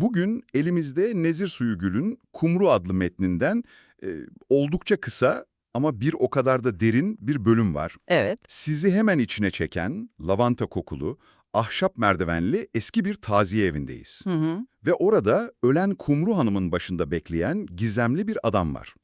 Bugün elimizde Nezir Suyugül'ün Kumru adlı metninden e, oldukça kısa ama bir o kadar da derin bir bölüm var. Evet. Sizi hemen içine çeken, lavanta kokulu, ahşap merdivenli eski bir taziye evindeyiz. Hı hı. Ve orada ölen Kumru Hanım'ın başında bekleyen gizemli bir adam var.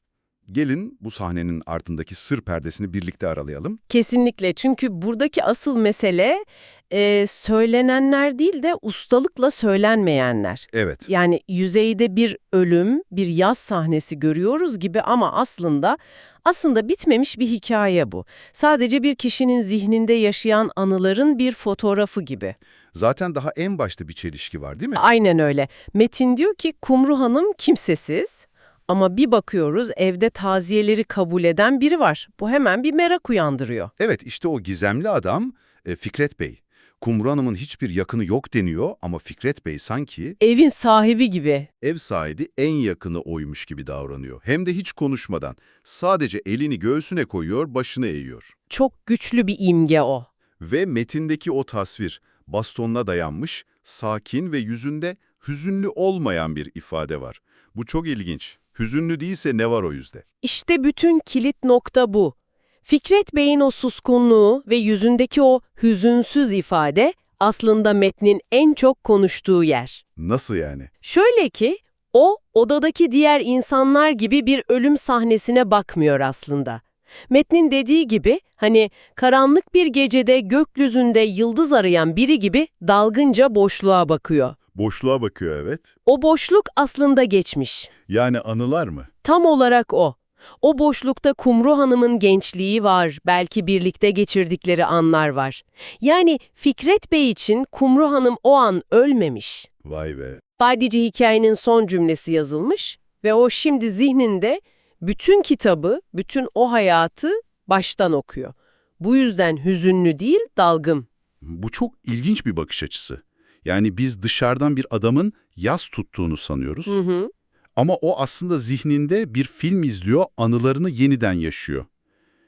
Gelin bu sahnenin ardındaki sır perdesini birlikte aralayalım. Kesinlikle çünkü buradaki asıl mesele e, söylenenler değil de ustalıkla söylenmeyenler. Evet, Yani yüzeyde bir ölüm, bir yaz sahnesi görüyoruz gibi ama aslında aslında bitmemiş bir hikaye bu. Sadece bir kişinin zihninde yaşayan anıların bir fotoğrafı gibi. zaten daha en başta bir çelişki var değil mi? Aynen öyle. Metin diyor ki Kumru Hanım kimsesiz ama bir bakıyoruz evde taziyeleri kabul eden biri var. Bu hemen bir merak uyandırıyor. Evet, işte o gizemli adam e, Fikret Bey. Kumru Hanım'ın hiçbir yakını yok deniyor ama Fikret Bey sanki Evin sahibi gibi. ev sahibi en yakını oymuş gibi davranıyor. Hem de hiç konuşmadan. Sadece elini göğsüne koyuyor, başını eğiyor. Çok güçlü bir imge o. Ve metindeki o tasvir, bastonuna dayanmış, sakin ve yüzünde hüzünlü olmayan bir ifade var. Bu çok ilginç. Hüzünlü değilse ne var o yüzde? İşte bütün kilit nokta bu. Fikret Bey'in o suskunluğu ve yüzündeki o hüzünsüz ifade aslında metnin en çok konuştuğu yer. Nasıl yani? Şöyle ki, o odadaki diğer insanlar gibi bir ölüm sahnesine bakmıyor aslında. Metnin dediği gibi, hani karanlık bir gecede gökyüzünde yıldız arayan biri gibi dalgınca boşluğa bakıyor. Boşluğa bakıyor evet. O boşluk aslında geçmiş. Yani anılar mı? Tam olarak o. O boşlukta Kumru Hanım'ın gençliği var, belki birlikte geçirdikleri anlar var. Yani Fikret Bey için Kumru Hanım o an ölmemiş. Vay be. Sadece hikayenin son cümlesi yazılmış ve o şimdi zihninde bütün kitabı, bütün o hayatı baştan okuyor. Bu yüzden hüzünlü değil, dalgın. Bu çok ilginç bir bakış açısı. Yani biz dışarıdan bir adamın yas tuttuğunu sanıyoruz. Hı hı. Ama o aslında zihninde bir film izliyor, anılarını yeniden yaşıyor.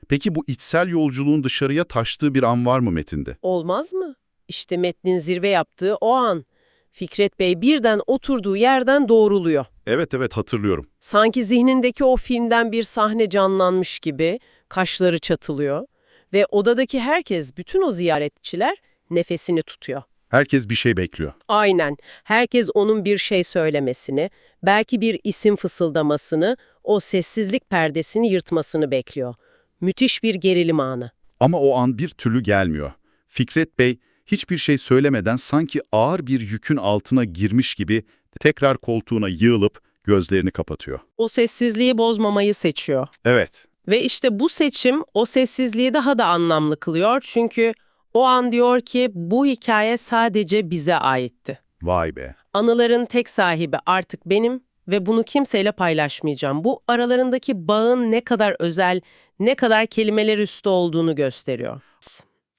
Peki bu içsel yolculuğun dışarıya taştığı bir an var mı metinde? Olmaz mı? İşte metnin zirve yaptığı o an. Fikret Bey birden oturduğu yerden doğruluyor. Evet evet hatırlıyorum. Sanki zihnindeki o filmden bir sahne canlanmış gibi kaşları çatılıyor ve odadaki herkes, bütün o ziyaretçiler nefesini tutuyor. Herkes bir şey bekliyor. Aynen. Herkes onun bir şey söylemesini, belki bir isim fısıldamasını, o sessizlik perdesini yırtmasını bekliyor. Müthiş bir gerilim anı. Ama o an bir türlü gelmiyor. Fikret Bey hiçbir şey söylemeden sanki ağır bir yükün altına girmiş gibi tekrar koltuğuna yığılıp gözlerini kapatıyor. O sessizliği bozmamayı seçiyor. Evet, Ve işte bu seçim o sessizliği daha da anlamlı kılıyor çünkü o an diyor ki bu hikaye sadece bize aitti. vay be. Anıların tek sahibi artık benim ve bunu kimseyle paylaşmayacağım. Bu aralarındaki bağın ne kadar özel, ne kadar kelimeler üstü olduğunu gösteriyor.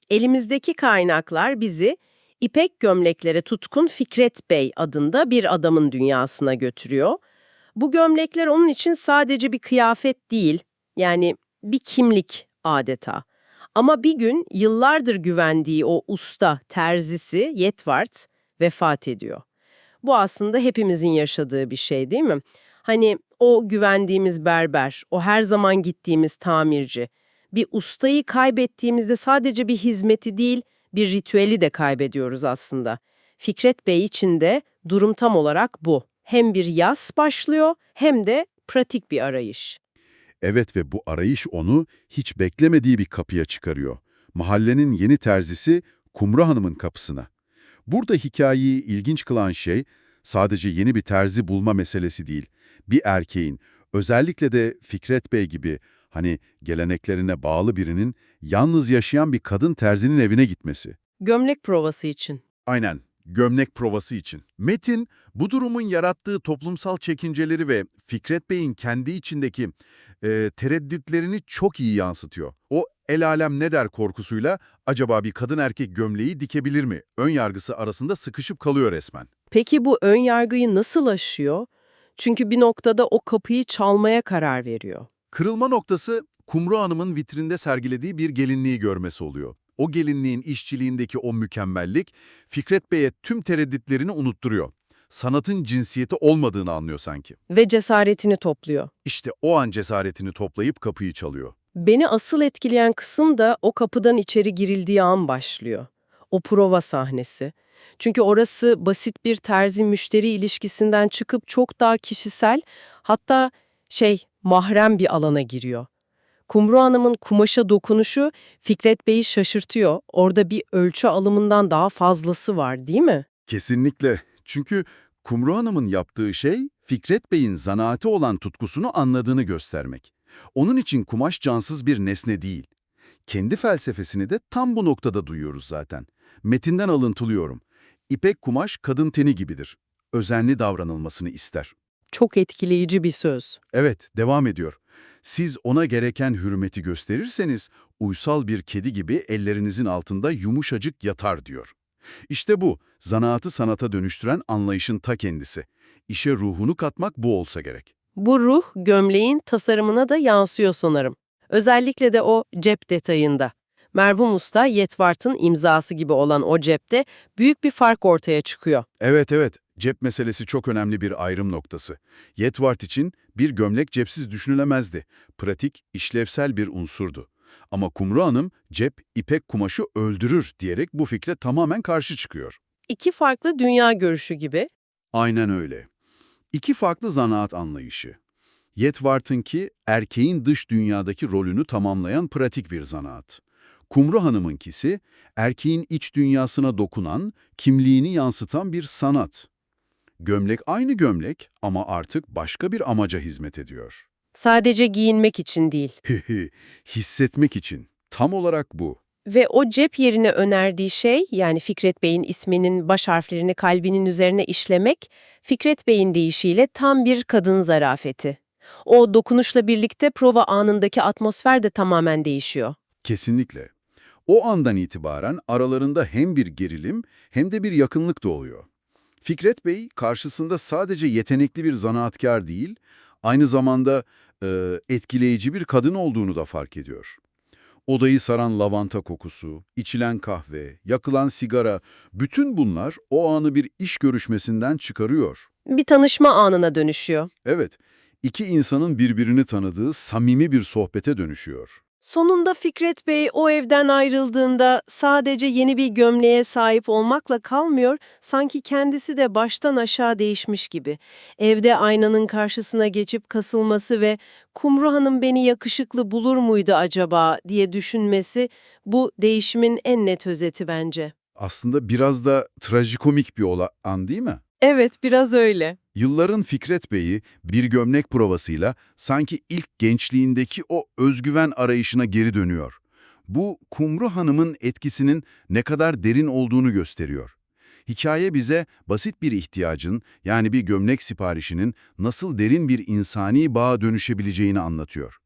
Elimizdeki kaynaklar bizi İpek gömleklere tutkun Fikret Bey adında bir adamın dünyasına götürüyor. Bu gömlekler onun için sadece bir kıyafet değil, yani bir kimlik adeta. Ama bir gün yıllardır güvendiği o usta, terzisi Yetvart vefat ediyor. Bu aslında hepimizin yaşadığı bir şey değil mi? Hani o güvendiğimiz berber, o her zaman gittiğimiz tamirci. Bir ustayı kaybettiğimizde sadece bir hizmeti değil, bir ritüeli de kaybediyoruz aslında. Fikret Bey için de durum tam olarak bu. Hem bir yaz başlıyor hem de pratik bir arayış. Evet ve bu arayış onu hiç beklemediği bir kapıya çıkarıyor. Mahallenin yeni terzisi Kumru Hanım'ın kapısına. Burada hikayeyi ilginç kılan şey sadece yeni bir terzi bulma meselesi değil. Bir erkeğin, özellikle de Fikret Bey gibi hani geleneklerine bağlı birinin yalnız yaşayan bir kadın terzinin evine gitmesi. Gömlek provası için. Aynen, gömlek provası için. Metin, bu durumun yarattığı toplumsal çekinceleri ve Fikret Bey'in kendi içindeki e, tereddütlerini çok iyi yansıtıyor. O el alem ne der korkusuyla acaba bir kadın erkek gömleği dikebilir mi? Ön yargısı arasında sıkışıp kalıyor resmen. Peki bu ön yargıyı nasıl aşıyor? Çünkü bir noktada o kapıyı çalmaya karar veriyor. Kırılma noktası Kumru Hanım'ın vitrinde sergilediği bir gelinliği görmesi oluyor. O gelinliğin işçiliğindeki o mükemmellik Fikret Bey'e tüm tereddütlerini unutturuyor. sanatın cinsiyeti olmadığını anlıyor sanki. Ve cesaretini topluyor. İşte o an cesaretini toplayıp kapıyı çalıyor. Beni asıl etkileyen kısım da o kapıdan içeri girildiği an başlıyor. O prova sahnesi. Çünkü orası basit bir terzi-müşteri ilişkisinden çıkıp çok daha kişisel, hatta şey, mahrem bir alana giriyor. Kumru Hanım'ın kumaşa dokunuşu Fikret Bey'i şaşırtıyor. Orada bir ölçü alımından daha fazlası var değil mi? Kesinlikle. Çünkü Kumru Hanım'ın yaptığı şey Fikret Bey'in zanaati olan tutkusunu anladığını göstermek. Onun için kumaş cansız bir nesne değil. Kendi felsefesini de tam bu noktada duyuyoruz zaten. Metinden alıntılıyorum. İpek kumaş kadın teni gibidir. Özenli davranılmasını ister. Çok etkileyici bir söz. Evet, devam ediyor. Siz ona gereken hürmeti gösterirseniz, uysal bir kedi gibi ellerinizin altında yumuşacık yatar diyor. İşte bu, zanaatı sanata dönüştüren anlayışın ta kendisi. İşe ruhunu katmak bu olsa gerek. Bu ruh gömleğin tasarımına da yansıyor sanırım. Özellikle de o cep detayında. Merhum Usta Yetvart'ın imzası gibi olan o cepte büyük bir fark ortaya çıkıyor. Evet evet, cep meselesi çok önemli bir ayrım noktası. Yetvart için bir gömlek cepsiz düşünülemezdi. Pratik, işlevsel bir unsurdu. Ama Kumru Hanım, cep, ipek kumaşı öldürür diyerek bu fikre tamamen karşı çıkıyor. İki farklı dünya görüşü gibi. Aynen öyle. İki farklı zanaat anlayışı. Yetvart'ınki erkeğin dış dünyadaki rolünü tamamlayan pratik bir zanaat. Kumru Hanım'ınkisi erkeğin iç dünyasına dokunan, kimliğini yansıtan bir sanat. Gömlek aynı gömlek ama artık başka bir amaca hizmet ediyor. Sadece giyinmek için değil. Hissetmek için. Tam olarak bu. Ve o cep yerine önerdiği şey, yani Fikret Bey'in isminin baş harflerini kalbinin üzerine işlemek, Fikret Bey'in deyişiyle tam bir kadın zarafeti. O dokunuşla birlikte prova anındaki atmosfer de tamamen değişiyor. Kesinlikle. O andan itibaren aralarında hem bir gerilim hem de bir yakınlık doğuyor. Fikret Bey karşısında sadece yetenekli bir zanaatkar değil, aynı zamanda e, etkileyici bir kadın olduğunu da fark ediyor. Odayı saran lavanta kokusu, içilen kahve, yakılan sigara, bütün bunlar o anı bir iş görüşmesinden çıkarıyor. Bir tanışma anına dönüşüyor. Evet, iki insanın birbirini tanıdığı samimi bir sohbete dönüşüyor. Sonunda Fikret Bey o evden ayrıldığında sadece yeni bir gömleğe sahip olmakla kalmıyor, sanki kendisi de baştan aşağı değişmiş gibi. Evde aynanın karşısına geçip kasılması ve Kumru Hanım beni yakışıklı bulur muydu acaba diye düşünmesi bu değişimin en net özeti bence. Aslında biraz da trajikomik bir olay an değil mi? Evet, biraz öyle. Yılların Fikret Bey'i bir gömlek provasıyla sanki ilk gençliğindeki o özgüven arayışına geri dönüyor. Bu Kumru Hanım'ın etkisinin ne kadar derin olduğunu gösteriyor. Hikaye bize basit bir ihtiyacın yani bir gömlek siparişinin nasıl derin bir insani bağa dönüşebileceğini anlatıyor.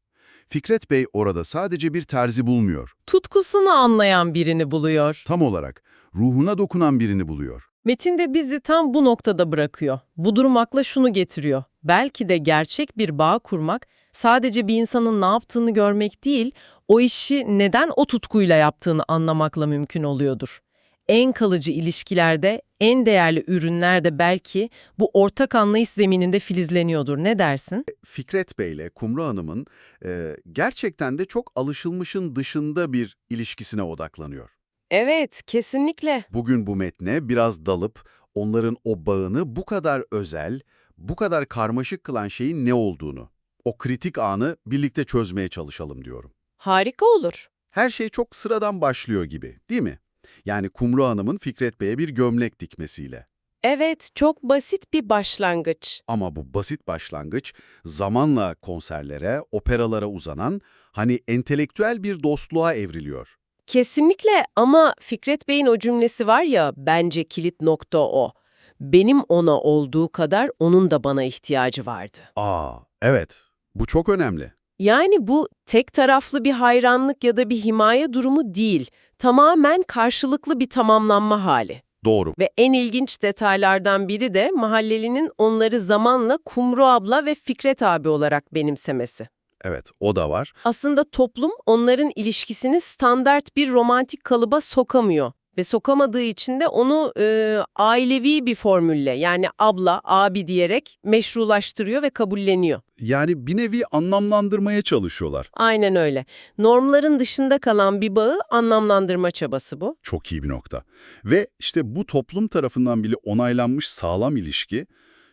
Fikret Bey orada sadece bir terzi bulmuyor. Tutkusunu anlayan birini buluyor. Tam olarak ruhuna dokunan birini buluyor. Metin de bizi tam bu noktada bırakıyor. Bu durum akla şunu getiriyor. Belki de gerçek bir bağ kurmak sadece bir insanın ne yaptığını görmek değil, o işi neden o tutkuyla yaptığını anlamakla mümkün oluyordur. En kalıcı ilişkilerde, en değerli ürünler de belki bu ortak anlayış zemininde filizleniyordur. Ne dersin? Fikret Bey ile Kumru Hanım'ın e, gerçekten de çok alışılmışın dışında bir ilişkisine odaklanıyor. Evet, kesinlikle. Bugün bu metne biraz dalıp onların o bağını bu kadar özel, bu kadar karmaşık kılan şeyin ne olduğunu, o kritik anı birlikte çözmeye çalışalım diyorum. Harika olur. Her şey çok sıradan başlıyor gibi, değil mi? Yani Kumru Hanım'ın Fikret Bey'e bir gömlek dikmesiyle. Evet, çok basit bir başlangıç. Ama bu basit başlangıç zamanla konserlere, operalara uzanan, hani entelektüel bir dostluğa evriliyor. Kesinlikle ama Fikret Bey'in o cümlesi var ya, bence kilit nokta o. Benim ona olduğu kadar onun da bana ihtiyacı vardı. Aa, evet. Bu çok önemli. Yani bu tek taraflı bir hayranlık ya da bir himaye durumu değil. Tamamen karşılıklı bir tamamlanma hali. Doğru. Ve en ilginç detaylardan biri de mahallelinin onları zamanla Kumru abla ve Fikret abi olarak benimsemesi. Evet, o da var. Aslında toplum onların ilişkisini standart bir romantik kalıba sokamıyor. Ve sokamadığı için de onu e, ailevi bir formülle yani abla, abi diyerek meşrulaştırıyor ve kabulleniyor. Yani bir nevi anlamlandırmaya çalışıyorlar. Aynen öyle. Normların dışında kalan bir bağı anlamlandırma çabası bu. Çok iyi bir nokta. Ve işte bu toplum tarafından bile onaylanmış sağlam ilişki,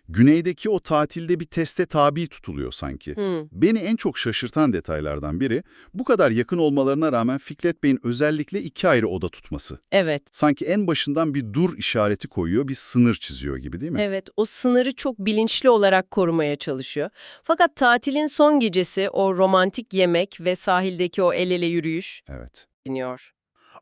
güneydeki o tatilde bir teste tabi tutuluyor sanki. Hmm. Beni en çok şaşırtan detaylardan biri, bu kadar yakın olmalarına rağmen Fikret Bey'in özellikle iki ayrı oda tutması. Evet. Sanki en başından bir dur işareti koyuyor, bir sınır çiziyor gibi değil mi? Evet, o sınırı çok bilinçli olarak korumaya çalışıyor. Fakat tatilin son gecesi o romantik yemek ve sahildeki o el ele yürüyüş Evet. iniyor.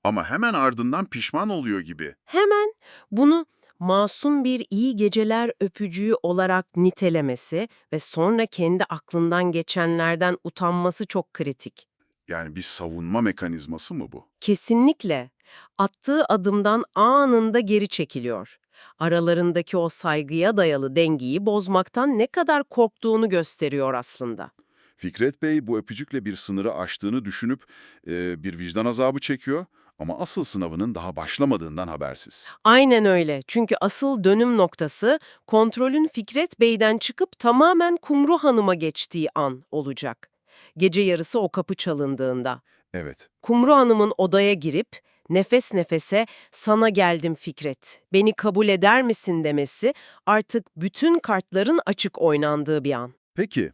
Ama hemen ardından pişman oluyor gibi. Hemen bunu masum bir iyi geceler öpücüğü olarak nitelemesi ve sonra kendi aklından geçenlerden utanması çok kritik. Yani bir savunma mekanizması mı bu? Kesinlikle. Attığı adımdan anında geri çekiliyor. Aralarındaki o saygıya dayalı dengeyi bozmaktan ne kadar korktuğunu gösteriyor aslında. Fikret Bey bu öpücükle bir sınırı aştığını düşünüp e, bir vicdan azabı çekiyor ama asıl sınavının daha başlamadığından habersiz. Aynen öyle. Çünkü asıl dönüm noktası kontrolün Fikret Bey'den çıkıp tamamen Kumru Hanım'a geçtiği an olacak. Gece yarısı o kapı çalındığında. Evet, Kumru Hanım'ın odaya girip nefes nefese sana geldim Fikret, beni kabul eder misin demesi artık bütün kartların açık oynandığı bir an. Peki,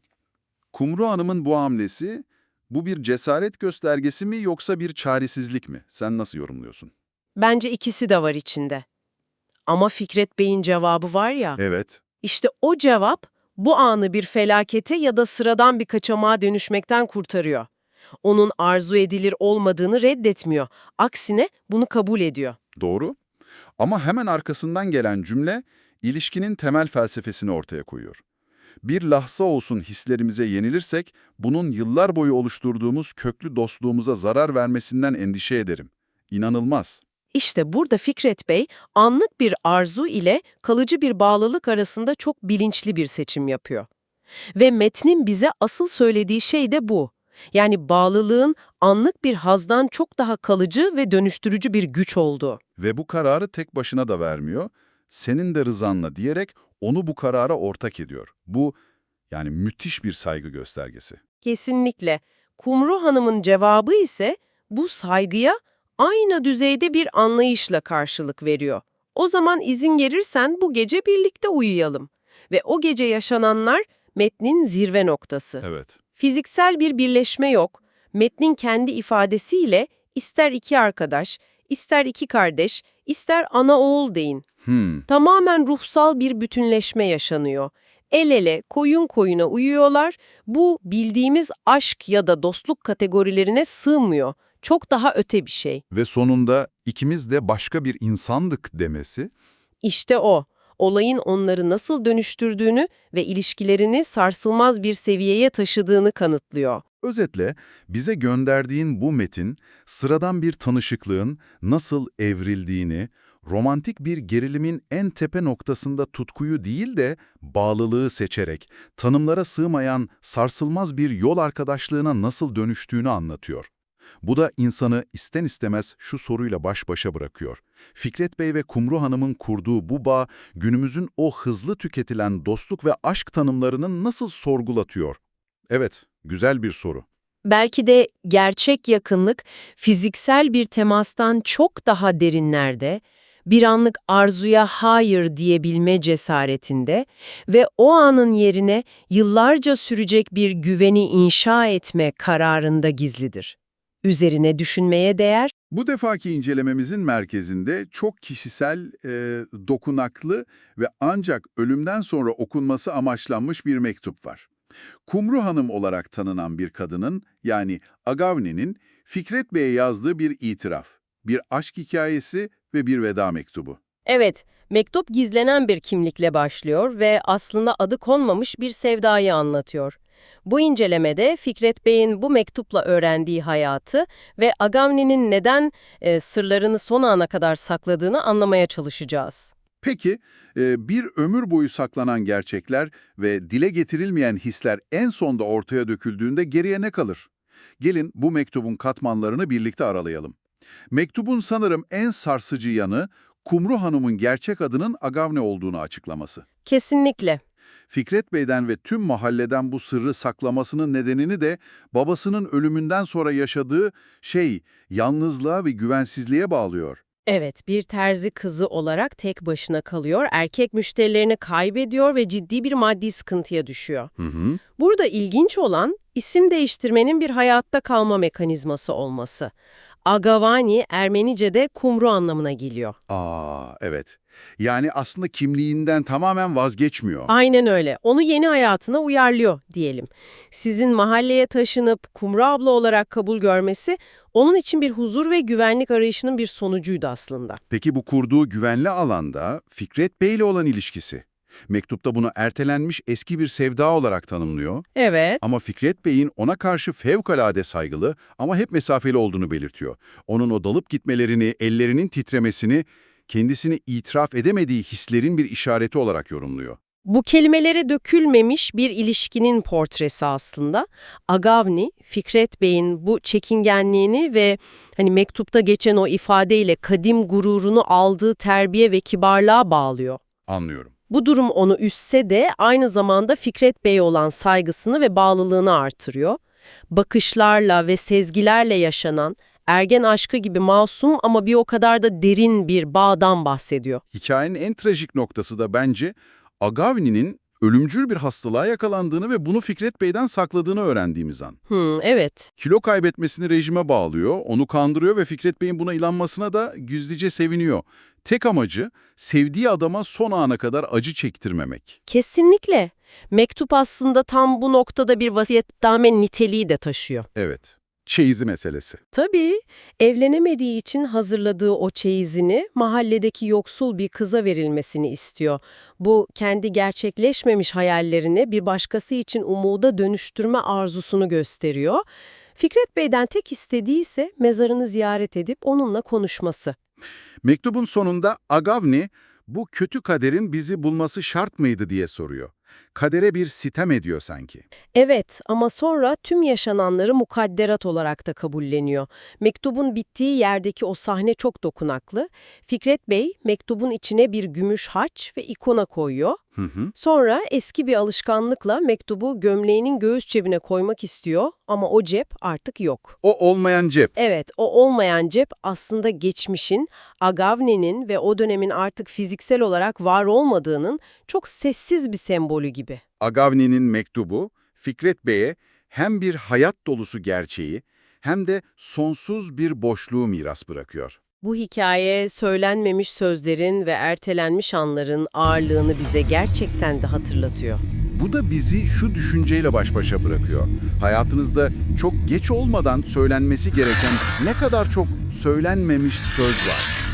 Kumru Hanım'ın bu hamlesi, bu bir cesaret göstergesi mi yoksa bir çaresizlik mi? Sen nasıl yorumluyorsun? Bence ikisi de var içinde. Ama Fikret Bey'in cevabı var ya, Evet, işte o cevap bu anı bir felakete ya da sıradan bir kaçamağa dönüşmekten kurtarıyor. Onun arzu edilir olmadığını reddetmiyor. Aksine bunu kabul ediyor. doğru. Ama hemen arkasından gelen cümle, ilişkinin temel felsefesini ortaya koyuyor. Bir lahza olsun hislerimize yenilirsek, bunun yıllar boyu oluşturduğumuz köklü dostluğumuza zarar vermesinden endişe ederim. İnanılmaz. İşte burada Fikret Bey anlık bir arzu ile kalıcı bir bağlılık arasında çok bilinçli bir seçim yapıyor. Ve metnin bize asıl söylediği şey de bu. Yani bağlılığın anlık bir hazdan çok daha kalıcı ve dönüştürücü bir güç olduğu. Ve bu kararı tek başına da vermiyor, senin de rızanla diyerek onu bu karara ortak ediyor. Bu, yani müthiş bir saygı göstergesi. Kesinlikle. Kumru Hanım'ın cevabı ise bu saygıya aynı düzeyde bir anlayışla karşılık veriyor. O zaman izin verirsen bu gece birlikte uyuyalım. Ve o gece yaşananlar metnin zirve noktası. Evet. Fiziksel bir birleşme yok. Metnin kendi ifadesiyle ister iki arkadaş, ister iki kardeş, ister ana oğul deyin. Hmm. Tamamen ruhsal bir bütünleşme yaşanıyor. El ele, koyun koyuna uyuyorlar. Bu bildiğimiz aşk ya da dostluk kategorilerine sığmıyor. Çok daha öte bir şey. Ve sonunda ikimiz de başka bir insandık demesi, İşte o. Olayın onları nasıl dönüştürdüğünü ve ilişkilerini sarsılmaz bir seviyeye taşıdığını kanıtlıyor. Özetle bize gönderdiğin bu metin sıradan bir tanışıklığın nasıl evrildiğini, romantik bir gerilimin en tepe noktasında tutkuyu değil de bağlılığı seçerek tanımlara sığmayan sarsılmaz bir yol arkadaşlığına nasıl dönüştüğünü anlatıyor. Bu da insanı isten istemez şu soruyla baş başa bırakıyor. Fikret Bey ve Kumru Hanım'ın kurduğu bu bağ günümüzün o hızlı tüketilen dostluk ve aşk tanımlarını nasıl sorgulatıyor? Evet, güzel bir soru. Belki de gerçek yakınlık fiziksel bir temastan çok daha derinlerde, bir anlık arzuya hayır diyebilme cesaretinde ve o anın yerine yıllarca sürecek bir güveni inşa etme kararında gizlidir. Üzerine düşünmeye değer, Bu defaki incelememizin merkezinde çok kişisel, e, dokunaklı ve ancak ölümden sonra okunması amaçlanmış bir mektup var. Kumru Hanım olarak tanınan bir kadının, yani Agavni'nin Fikret Bey'e yazdığı bir itiraf, bir aşk hikayesi ve bir veda mektubu. Evet, mektup gizlenen bir kimlikle başlıyor ve aslında adı konmamış bir sevdayı anlatıyor. Bu incelemede Fikret Bey'in bu mektupla öğrendiği hayatı ve Agavni'nin neden e, sırlarını son ana kadar sakladığını anlamaya çalışacağız. Peki, e, bir ömür boyu saklanan gerçekler ve dile getirilmeyen hisler en sonda ortaya döküldüğünde geriye ne kalır? Gelin bu mektubun katmanlarını birlikte aralayalım. Mektubun sanırım en sarsıcı yanı Kumru Hanım'ın gerçek adının Agavne olduğunu açıklaması. Kesinlikle. Fikret Bey'den ve tüm mahalleden bu sırrı saklamasının nedenini de babasının ölümünden sonra yaşadığı şey, yalnızlığa ve güvensizliğe bağlıyor. Evet, bir terzi kızı olarak tek başına kalıyor, erkek müşterilerini kaybediyor ve ciddi bir maddi sıkıntıya düşüyor. Hı hı. Burada ilginç olan isim değiştirmenin bir hayatta kalma mekanizması olması. Agavani Ermenice'de kumru anlamına geliyor. Aa, evet. Yani aslında kimliğinden tamamen vazgeçmiyor. Aynen öyle. Onu yeni hayatına uyarlıyor diyelim. Sizin mahalleye taşınıp Kumru abla olarak kabul görmesi onun için bir huzur ve güvenlik arayışının bir sonucuydu aslında. Peki bu kurduğu güvenli alanda Fikret Bey ile olan ilişkisi? Mektupta bunu ertelenmiş eski bir sevda olarak tanımlıyor Evet. ama Fikret Bey'in ona karşı fevkalade saygılı ama hep mesafeli olduğunu belirtiyor. Onun o dalıp gitmelerini, ellerinin titremesini, kendisini itiraf edemediği hislerin bir işareti olarak yorumluyor. Bu kelimelere dökülmemiş bir ilişkinin portresi aslında. Agavni, Fikret Bey'in bu çekingenliğini ve hani mektupta geçen o ifadeyle kadim gururunu aldığı terbiye ve kibarlığa bağlıyor. Anlıyorum. Bu durum onu üstse de aynı zamanda Fikret Bey'e olan saygısını ve bağlılığını artırıyor. Bakışlarla ve sezgilerle yaşanan ergen aşkı gibi masum ama bir o kadar da derin bir bağdan bahsediyor. Hikayenin en trajik noktası da bence Agavni'nin ölümcül bir hastalığa yakalandığını ve bunu Fikret Bey'den sakladığını öğrendiğimiz an. Hmm, evet. Kilo kaybetmesini rejime bağlıyor, onu kandırıyor ve Fikret Bey'in buna inanmasına da gizlice seviniyor. Tek amacı sevdiği adama son ana kadar acı çektirmemek. Kesinlikle. Mektup aslında tam bu noktada bir vasiyetname niteliği de taşıyor. Evet, çeyizi meselesi. Tabii, evlenemediği için hazırladığı o çeyizini mahalledeki yoksul bir kıza verilmesini istiyor. Bu kendi gerçekleşmemiş hayallerini bir başkası için umuda dönüştürme arzusunu gösteriyor. Fikret Bey'den tek istediği ise mezarını ziyaret edip onunla konuşması. Mektubun sonunda Agavni, bu kötü kaderin bizi bulması şart mıydı diye soruyor. Kadere bir sitem ediyor sanki. Evet ama sonra tüm yaşananları mukadderat olarak da kabulleniyor. Mektubun bittiği yerdeki o sahne çok dokunaklı. Fikret Bey mektubun içine bir gümüş haç ve ikona koyuyor. Hı hı. Sonra eski bir alışkanlıkla mektubu gömleğinin göğüs cebine koymak istiyor ama o cep artık yok. O olmayan cep. Evet, o olmayan cep aslında geçmişin, Agavni'nin ve o dönemin artık fiziksel olarak var olmadığının çok sessiz bir sembolü gibi. Agavni'nin mektubu Fikret Bey'e hem bir hayat dolusu gerçeği hem de sonsuz bir boşluğu miras bırakıyor. Bu hikaye söylenmemiş sözlerin ve ertelenmiş anların ağırlığını bize gerçekten de hatırlatıyor. Bu da bizi şu düşünceyle baş başa bırakıyor. Hayatınızda çok geç olmadan söylenmesi gereken ne kadar çok söylenmemiş söz var.